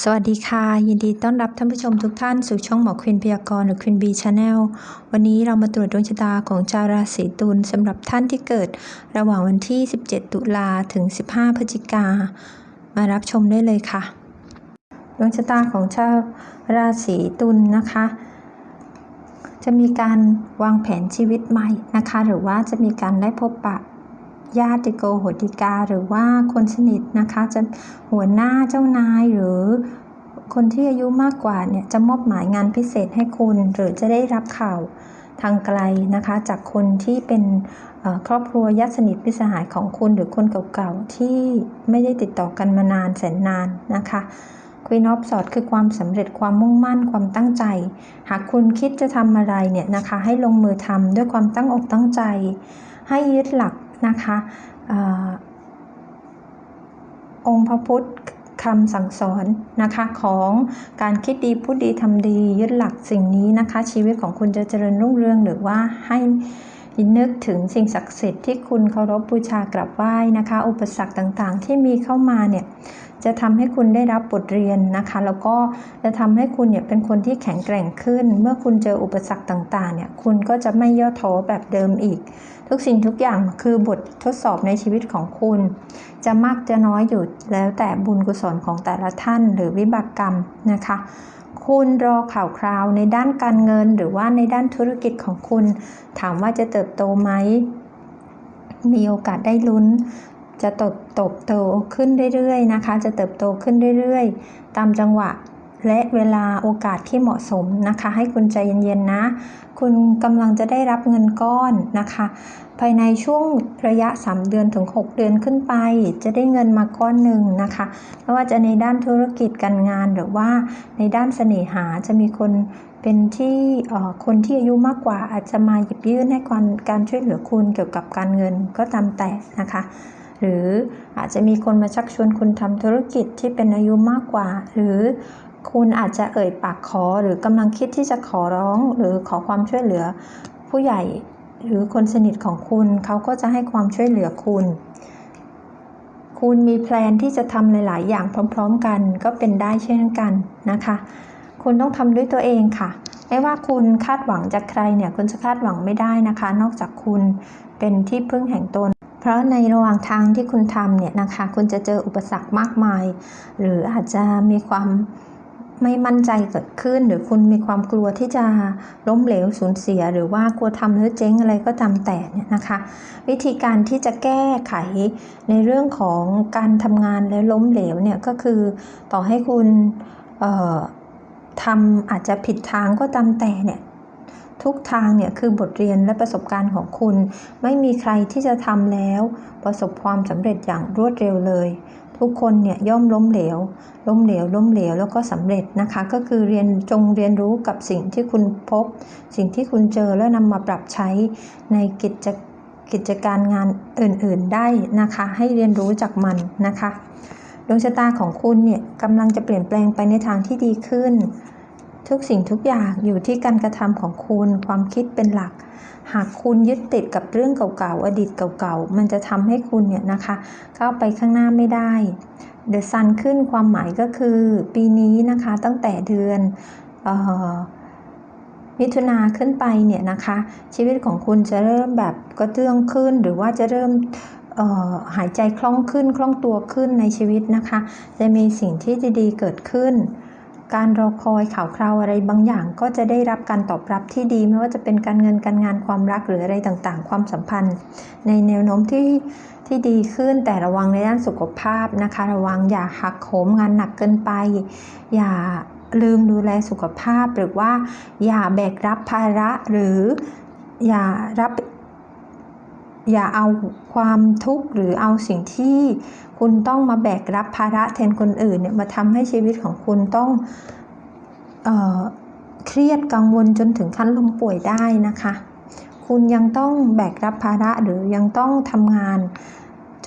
สวัสดีค่ะ ยินดีต้อนรับท่านผู้ชมทุกท่านสู่ช่องหมอควินพยากรณ์หรือควินบีชาแนลวันนี้เรามาตรวจดวงชะตาของชาวราศีตุลสำหรับท่านที่เกิด ระหว่างวันที่ 17 ตุลาถึง 15 พฤศจิกา มารับชมได้เลยค่ะ ดวงชะตาของชาวราศีตุลนะคะ จะมีการวางแผนชีวิตใหม่นะคะ หรือว่าจะมีการได้พบปะ ญาติโกโหติกา หรือว่าคนสนิทนะคะ จะหัวหน้าเจ้านายหรือคนที่อายุมากกว่าเนี่ยจะมอบหมายงานพิเศษให้คุณ หรือจะได้รับข่าวทางไกลนะคะ จากคนที่เป็นครอบครัวญาติสนิทพิสหายของคุณหรือคนเก่าๆ ที่ไม่ได้ติดต่อกันมานานแสนนานนะคะ Queen of Swords คือความสำเร็จความมุ่งมั่นความตั้งใจ หากคุณคิดจะทำอะไรเนี่ยนะคะให้ลงมือทำด้วยความตั้งอกตั้งใจ ให้ยึดหลัก นะคะออองค์พระพุทธคำสั่งสอนนะคะของการคิดดีพูดดีทำดียึดหลักสิ่งนี้นะคะ ชีวิตของคุณจะเจริญรุ่งเรืองหรือว่าให้นึกถึงสิ่งศักดิ์สิทธิ์ที่คุณเคารพบูชากราบไหว้นะคะ อุปสรรคต่างๆ ที่มีเข้ามาเนี่ย จะทำให้คุณได้รับบทเรียนนะคะ แล้วก็จะทำให้คุณเนี่ยเป็นคนที่แข็งแกร่งขึ้น เมื่อคุณเจออุปสรรคต่างๆเนี่ยคุณก็จะไม่ย่อท้อแบบเดิมอีก ทุกสิ่งทุกอย่างคือบททดสอบในชีวิตของคุณ จะมากจะน้อยอยู่แล้วแต่บุญกุศลของแต่ละท่าน หรือวิบากกรรมนะคะคุณรอข่าวคราวในด้านการเงินหรือว่าในด้านธุรกิจของคุณ ถามว่าจะเติบโตไหม มีโอกาสได้ลุ้น จะตบโตบโตขึ้นเรื่อยๆนะคะ จะเติบโตขึ้นเรื่อยๆ ตามจังหวะและเวลาโอกาสที่เหมาะสมนะคะ ให้คุณใจเย็นๆนะ คุณกำลังจะได้รับเงินก้อนนะคะ ภายในช่วงระยะ 3 เดือนถึง 6 เดือนขึ้นไป จะได้เงินมาก้อนหนึ่งนะคะไม่ว่าจะในด้านธุรกิจการงานหรือว่าในด้านเสน่หาจะมีคนเป็นที่คนที่อายุมากกว่าอาจจะมาหยิบยื่นให้การการช่วยเหลือคุณเกี่ยวกับการเงินก็ตามแต่นะคะ หรืออาจจะมีคนมาชักชวนคุณทำธุรกิจที่เป็นอายุมากกว่า หรือคุณอาจจะเอ่ยปากขอหรือกำลังคิดที่จะขอร้องหรือขอความช่วยเหลือ ผู้ใหญ่หรือคนสนิทของคุณเขาก็จะให้ความช่วยเหลือคุณ คุณมีแพลนที่จะทำหลาย ๆ อย่างพร้อม ๆ กันก็เป็นได้เช่นกันนะคะ คุณต้องทำด้วยตัวเองค่ะ ไม่ว่าคุณคาดหวังจากใครเนี่ยคุณจะคาดหวังไม่ได้นะคะ นอกจากคุณเป็นที่พึ่งแห่งตน เพราะในระหว่างทางที่คุณทำเนี่ยนะคะ คุณจะเจออุปสรรคมากมาย หรืออาจจะมีความไม่มั่นใจเกิดขึ้น หรือคุณมีความกลัวที่จะล้มเหลวสูญเสีย หรือว่ากลัวทำแล้วเจ๊งอะไรก็ตามแต่เนี่ยนะคะ วิธีการที่จะแก้ไขในเรื่องของการทำงานแล้วล้มเหลวเนี่ยก็คือต่อให้คุณทำอาจจะผิดทางก็ตามแต่เนี่ย ทุกทางเนี่ยคือบทเรียนและประสบการณ์ของคุณ ไม่มีใครที่จะทำแล้ว ประสบความสำเร็จอย่างรวดเร็วเลย ทุกคนเนี่ยย่อมล้มเหลว ล้มเหลว ล้มเหลวแล้วก็สำเร็จนะคะ ก็คือเรียนจงเรียนรู้กับสิ่งที่คุณพบ สิ่งที่คุณเจอแล้วนำมาปรับใช้ในกิจกิจการงานอื่นๆได้นะคะ ให้เรียนรู้จากมันนะคะดวงชะตาของคุณเนี่ยกำลังจะเปลี่ยนแปลงไปในทางที่ดีขึ้น ทุกสิ่งทุกอย่างอยู่ที่การกระทำของคุณ ความคิดเป็นหลัก หากคุณยึดติดกับเรื่องเก่าๆ อดีตเก่าๆ มันจะทำให้คุณเนี่ยนะคะก้าวไปข้างหน้าไม่ได้เดอะซันขึ้นความหมายก็คือปีนี้นะคะตั้งแต่เดือนออมิถุนาขึ้นไปเนี่ยนะคะ ชีวิตของคุณจะเริ่มแบบกระเตื้องขึ้น หรือว่าจะเริ่มหายใจคล่องขึ้นคล่องตัวขึ้นในชีวิตนะคะ จะมีสิ่งที่ดีๆเกิดขึ้น การรอคอยข่าวคราวอะไรบางอย่าง ก็จะได้รับการตอบรับที่ดี ไม่ว่าจะเป็นการเงินการงานความรักหรืออะไรต่างๆ ความสัมพันธ์ ในแนวโน้มที่ที่ดีขึ้นแต่ระวังในด้านสุขภาพนะคะ ระวังอย่าหักโหมงานหนักเกินไป อย่าลืมดูแลสุขภาพหรือว่าอย่าแบกรับภาระหรืออย่ารับ อย่าเอาความทุกข์หรือเอาสิ่งที่คุณต้องมาแบกรับภาระแทนคนอื่นเนี่ยมาทำให้ชีวิตของคุณต้องเออเครียดกังวลจนถึงขั้นล้มป่วยได้นะคะ คุณยังต้องแบกรับภาระหรือยังต้องทำงาน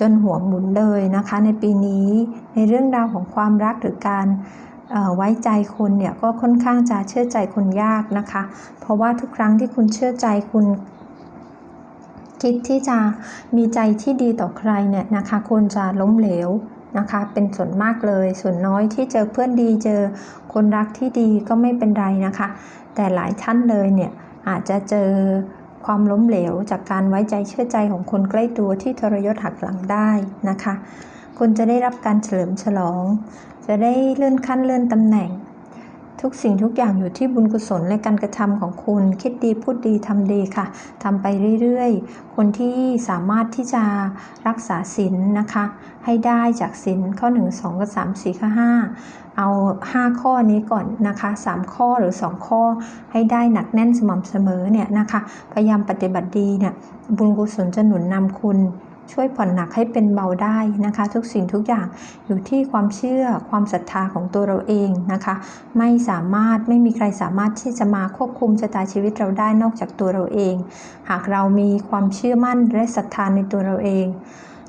จนหัวหมุนเลยนะคะ ในปีนี้ในเรื่องราวของความรักหรือการไว้ใจคนเนี่ยก็ค่อนข้างจะเชื่อใจคนยากนะคะ เพราะว่าทุกครั้งที่คุณเชื่อใจคุณ คิดที่จะมีใจที่ดีต่อใครเนี่ยนะคะคุณจะล้มเหลวนะคะเป็นส่วนมากเลย ส่วนน้อยที่เจอเพื่อนดีเจอคนรักที่ดีก็ไม่เป็นไรนะคะ แต่หลายท่านเลยเนี่ยอาจจะเจอความล้มเหลว จากการไว้ใจเชื่อใจของคนใกล้ตัวที่ทรยศหักหลังได้นะคะ คุณจะได้รับการเฉลิมฉลอง จะได้เลื่อนขั้นเลื่อนตำแหน่ง ทุกสิ่งทุกอย่างอยู่ที่บุญกุศลและการกระทำของคุณ คิดดีพูดดีทำดีค่ะทำไปเรื่อยๆ คนที่สามารถที่จะรักษาศีลนะคะ ให้ได้จากศีลข้อ 1 2กับ3 4ข้อ5เอา 5 ข้อนี้ก่อนนะคะ 3 ข้อหรือ 2 ข้อให้ได้หนักแน่นสม่ำเสมอเนี่ยนะคะ พยายามปฏิบัติดีเนี่ยบุญกุศลจะหนุนนำคุณ ช่วยผ่อนหนักให้เป็นเบาได้นะคะ ทุกสิ่งทุกอย่างอยู่ที่ความเชื่อความศรัทธาของตัวเราเองนะคะ ไม่สามารถไม่มีใครสามารถที่จะมาควบคุมชะตาชีวิตเราได้นอกจากตัวเราเอง หากเรามีความเชื่อมั่นและศรัทธาในตัวเราเอง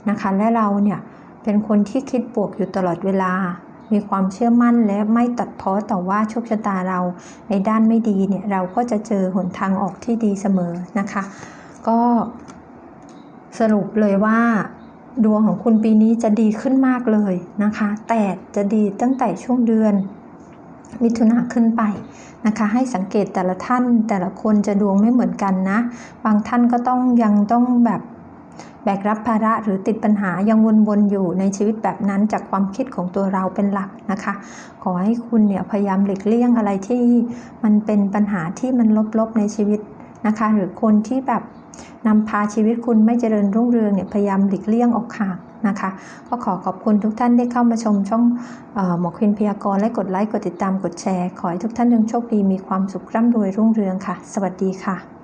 นะคะ และเราเนี่ยเป็นคนที่คิดบวกอยู่ตลอดเวลามีความเชื่อมั่นและไม่ตัดพ้อต่อว่าโชคชะตาเราในด้านไม่ดีเนี่ยเราก็จะเจอหนทางออกที่ดีเสมอนะคะ ก็ สรุปเลยว่า ดวงของคุณปีนี้จะดีขึ้นมากเลยนะคะ แต่จะดีตั้งแต่ช่วงเดือนมิถุนาขึ้นไปนะคะ ให้สังเกตแต่ละท่านแต่ละคนจะดวงไม่เหมือนกันนะ บางท่านก็ต้องยังต้องแบบแบกรับภาระหรือติดปัญหายังวนๆอยู่ในชีวิตแบบนั้นจากความคิดของตัวเราเป็นหลักนะคะ ขอให้คุณเนี่ยพยายามหลีกเลี่ยงอะไรที่มันเป็นปัญหาที่มันลบๆในชีวิตนะคะ หรือคนที่แบบ นำพาชีวิตคุณไม่เจริญรุ่งเรืองเนี่ยพยายามหลีกเลี่ยงออกห่างนะคะ ก็ขอขอบคุณทุกท่านที่เข้ามาชมช่องหมอควินพยากรณ์และกดไลค์กดติดตามกดแชร์ ขอให้ทุกท่านจงโชคดีมีความสุขร่ำรวยรุ่งเรืองค่ะ สวัสดีค่ะ